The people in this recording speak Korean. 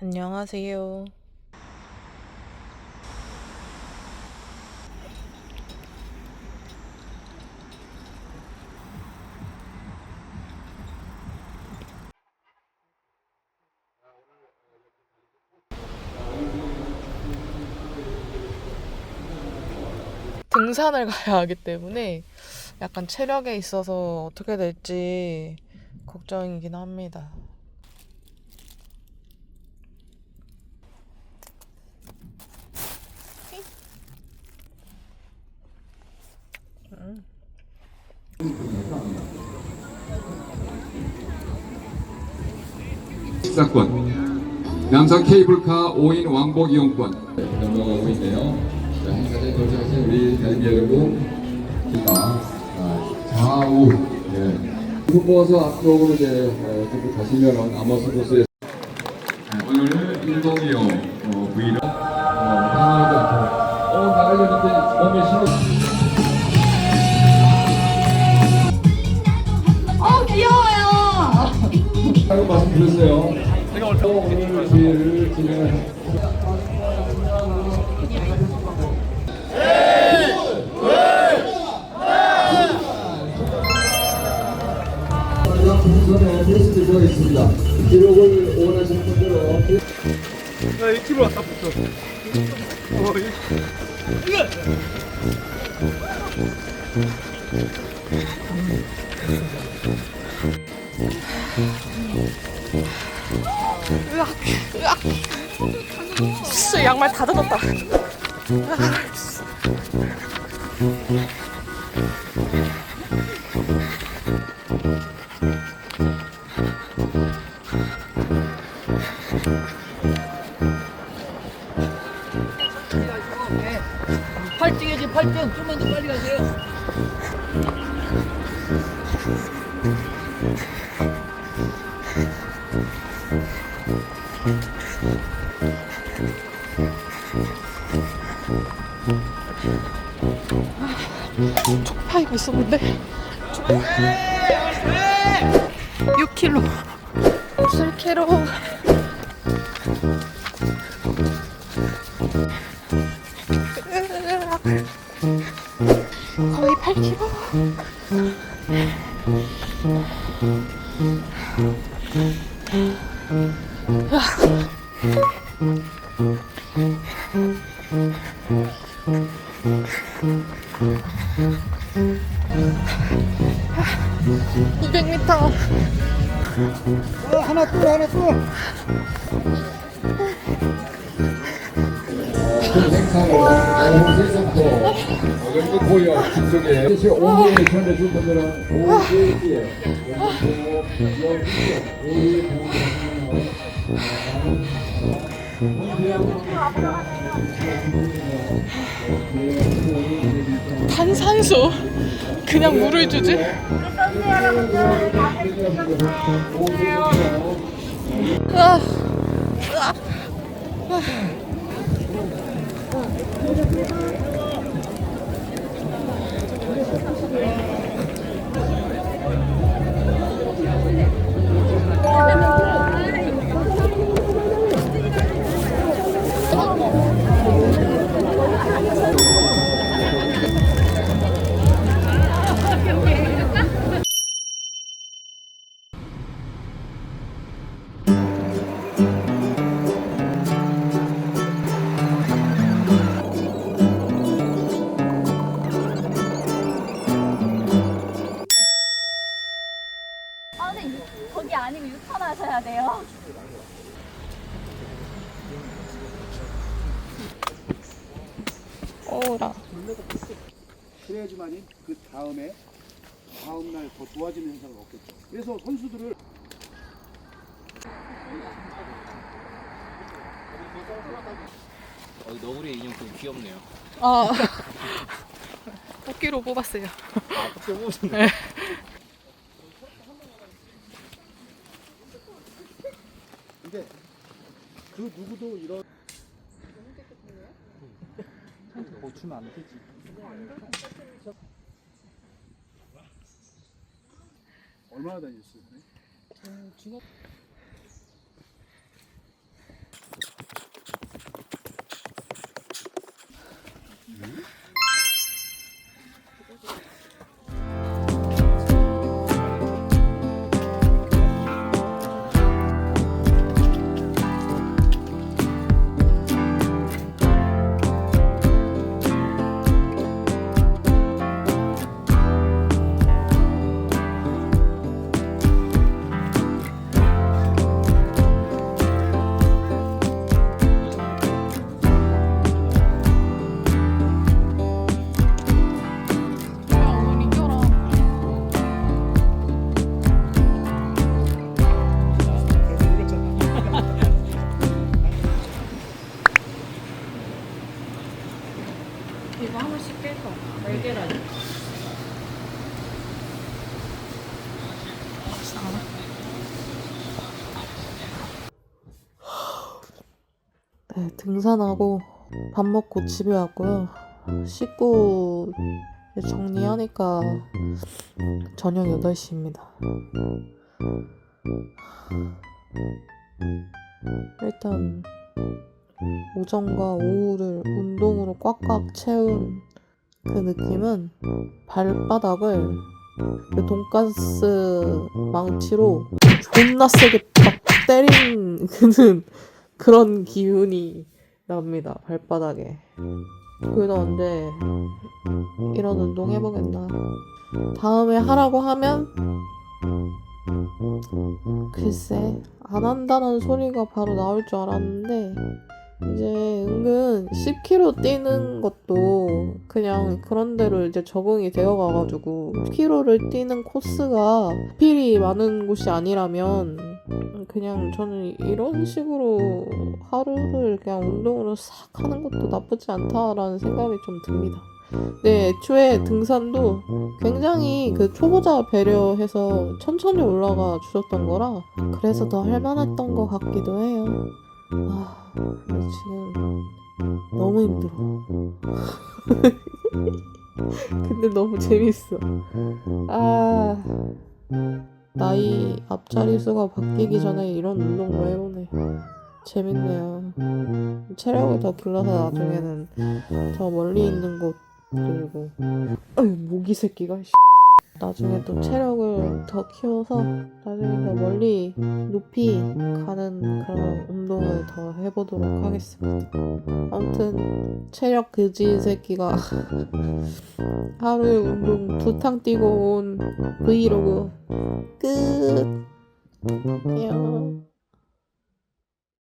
안녕하세요. 등산을 가야 하기 때문에 약간 체력에 있어서 어떻게 될지 걱정이긴 합니다. 식사권, 남산 케이블카 5인 왕복 이용권. 넘어가고 있네요. 자, 행사장에 도착하신 우리 다른 여러분, 기가 아, 좌우. 예. 후보서 앞쪽으로 이제 어, 쭉 가시면은 아머스 코스에 오늘 102호 어, 브이로. 어, 어, 나가려는데 몸에 힘을 하고 말씀 드렸어요. 오늘 기회를 진행할 우선에 테스트 들어가겠습니다. 기록을 원하시는 분들은 씨, 양말 다 젖었다. 팔등이지 팔등 좀만 더 빨리 가세요 파이가 있었는데. 6kg. 7kg. 200m. 어, 하나 또 하나 또. 생산을 아니면 생산도 어, 여기도 보여 뒤쪽에 5분에 전해준 분들은 5분에 탄산수. 그냥 물을 주지? 아, 아 아니고 유턴하셔야 돼요. 어라. 그래야지만이 그 다음에 다음 날 더 좋아지는 현상을 얻겠죠. 그래서 선수들을 어, 너구리 인형 좀 귀엽네요 아. 뽑기로 뽑았어요. 네. 근데 그 누구도 이런 못 추면 안 되지. 얼마나 다녔어요? 네, 등산하고 밥 먹고 집에 왔고요. 씻고 정리하니까 저녁 8시입니다. 일단 오전과 오후를 운동으로 꽉꽉 채운 그 느낌은 발바닥을 그 돈가스 망치로 존나 세게 딱 때린 그는 그런 기운이 납니다 발바닥에. 언제 이런 운동 해보겠나? 다음에 하라고 하면 글쎄 안 한다는 소리가 바로 나올 줄 알았는데 이제 은근 10km 뛰는 것도 그냥 그런 대로 이제 적응이 되어 가가지고 10km를 뛰는 코스가 필이 많은 곳이 아니라면 그냥 저는 이런 식으로 하루를 그냥 운동으로 싹 하는 것도 나쁘지 않다라는 생각이 좀 듭니다. 네, 애초에 등산도 굉장히 그 초보자 배려해서 천천히 올라가 주셨던 거라 그래서 더 할만했던 것 같기도 해요. 아, 지금 너무 힘들어. 근데 너무 재밌어. 아, 나이 앞자리 수가 바뀌기 전에 이런 운동도 해보네. 재밌네요. 체력을 더 길러서 나중에는 저 멀리 있는 곳 그리고 아유 모기 새끼가 씨. 나중에 또 체력을 더 키워서 나중에 더 멀리 높이 가는 그런 운동을 더 해보도록 하겠습니다. 아무튼 체력 그지 새끼가 하루에 운동 두 탕 뛰고 온 브이로그 끝. 안녕.